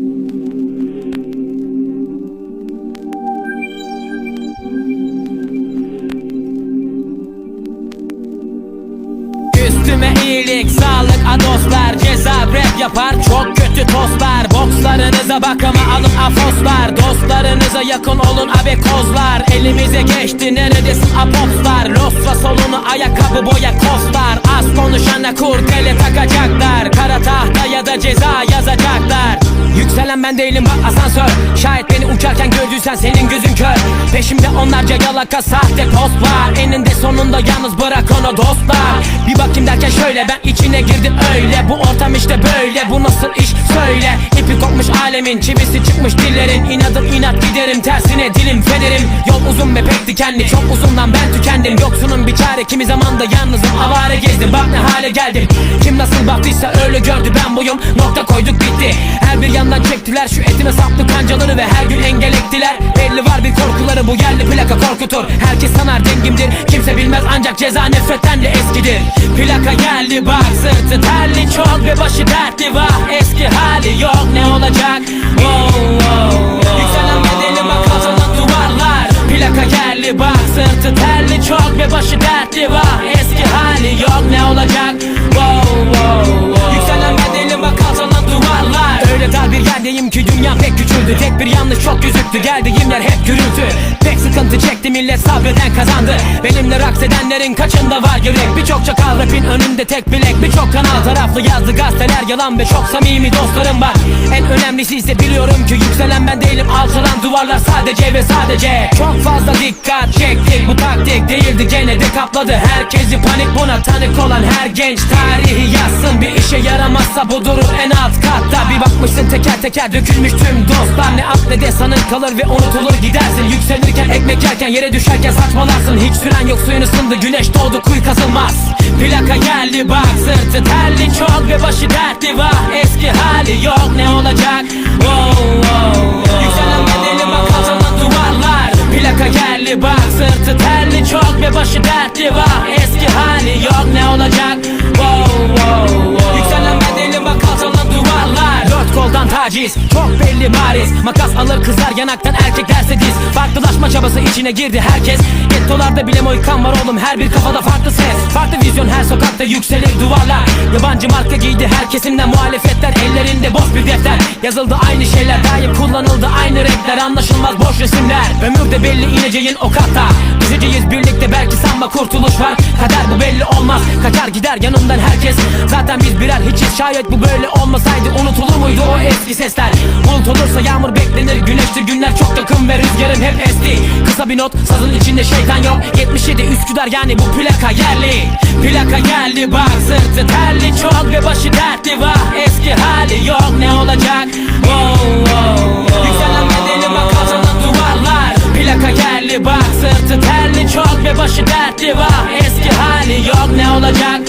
Üstüme iyilik, sağlık, adoslar Ceza rap yapar, çok kötü tostlar Bokslarınıza bak ama alın afoslar. Dostlarınıza yakın olun abi kozlar. Elimize geçti neredesin apopslar? Losva solunu ayakkabı boya kostlar. Az konuşana kurdele takacaklar. Kara tahta ya da ceza yazacaklar Yükselen ben değilim bak asansör. Şayet beni uçarken gördüysen senin gözün kör. Peşimde onlarca yalaka sahte post var Eninde sonunda yalnız bırak onu dostlar. Bir bakayım derken şöyle ben içine girdim öyle. Bu ortam işte böyle bu nasıl iş? Söyle. İpi kopmuş alemin çivisi çıkmış dillerin. İnadım inat giderim. Tersine dilim federim. Yol uzun ve pek dikenli. Çok uzundan ben tükendim. Yoksunun bir çare. Kimi zamanda yalnızım. Avare gezdim. Bak ne hale geldim. Kim nasıl baktıysa öyle gördü. Ben buyum. Nokta koyduk bitti. Her bir yandan çektiler. Şu etime saplı kancaları ve her gün engel ektiler Belli var bir korkuları bu yerli plaka korkutur. Herkes sanar dengimdir. Kimse bilmez ancak ceza nefretten de eskidir. Plaka geldi bak sırtı terli çok ve başı dertli. Vah Eski hali yok ne olacak? Wow, wow, wow. Yükselen bedeli bak atılan duvarlar. Plaka geldi bak sırtı terli çok ve başı dertli. Vah Eski hali yok ne olacak? Wow, wow, wow. Yükselen bedeli bak atılan duvarlar. Öyle dar bir yerdeyim ki dünya pek küçüldü Tek bir yanlış çok gözüktü geldiğim yer hep gürültü. Pek sıkıntı çekti millet sabreden kazandı. Benimle raks edenlerin kaçında var yürek? Birçok çakal rapin önünde tek bilek. Birçok kanal taraflı yazdı gazeteler. Yalan Ve çok samimi dostlarım var. En önemlisi ise biliyorum ki yükselen ben değilim. Alçalan duvarlar sadece ve sadece. Çok fazla dikkat çektik bu taktik değildi gene de kapladı. Herkesi panik buna tanık olan her genç Tarihi yazsın. Bir işe yaramazsa bu durur en alt katta Bir bakmışsın teker teker dökülmüş tüm dostlar. Ne at ne de sanın kalır ve unutulur gidersin. Yükselirken ekmek yerken yere düşerken saçmalarsın. Hiç süren yok suyun ısındı güneş doğdu kuyu kazılmaz. Plaka geldi bak sırtı terli çok ve başı dertli. Vah Eski hali yok ne olacak taciz çok belli bariz. Makas alır kızar yanaktan erkek derse diz. Farklılaşma çabası içine girdi herkes. Gettolarda bile moykan var oğlum. Her bir kafada farklı ses. Farklı vizyon her sokakta yükselir duvarlar. Yabancı marka giydi her kesimden muhalefetler. Ellerinde boş bir defter. Yazıldı aynı şeyler. Daim kullanıldı aynı renkler. Anlaşılmaz boş resimler. Ömürde belli ineceğin o katta. Düşeceğiz birlikte. Belki sanma kurtuluş var. Kader bu belli olmaz. Kaçar gider yanından herkes. Zaten biz şayet bu böyle olmasaydı Unutulur muydu o eski sesler? Bulut olursa yağmur beklenir güneştir günler çok yakın ve rüzgarın hep esti. Kısa bir not sazın içinde şeytan yok. 77 Üsküdar yani bu plaka yerli. Plaka geldi bak sırtı terli çok ve başı dertli vah Eski hali yok. Ne olacak? Wow, wow, wow. Yükselen bedeli bak atılan duvarlar. Plaka geldi bak sırtı terli çok ve başı dertli vah Eski hali yok. Ne olacak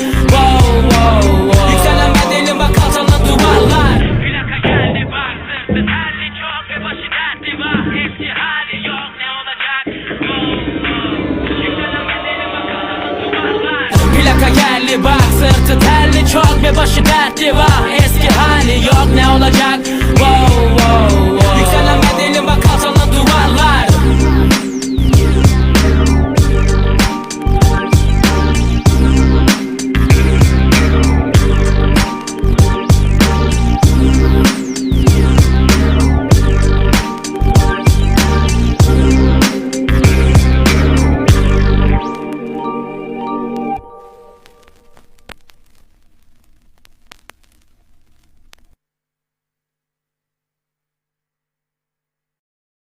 Geldi bak sırtı terli çok ve başı dertli vah Eski hali yok ne olacak wow, wow.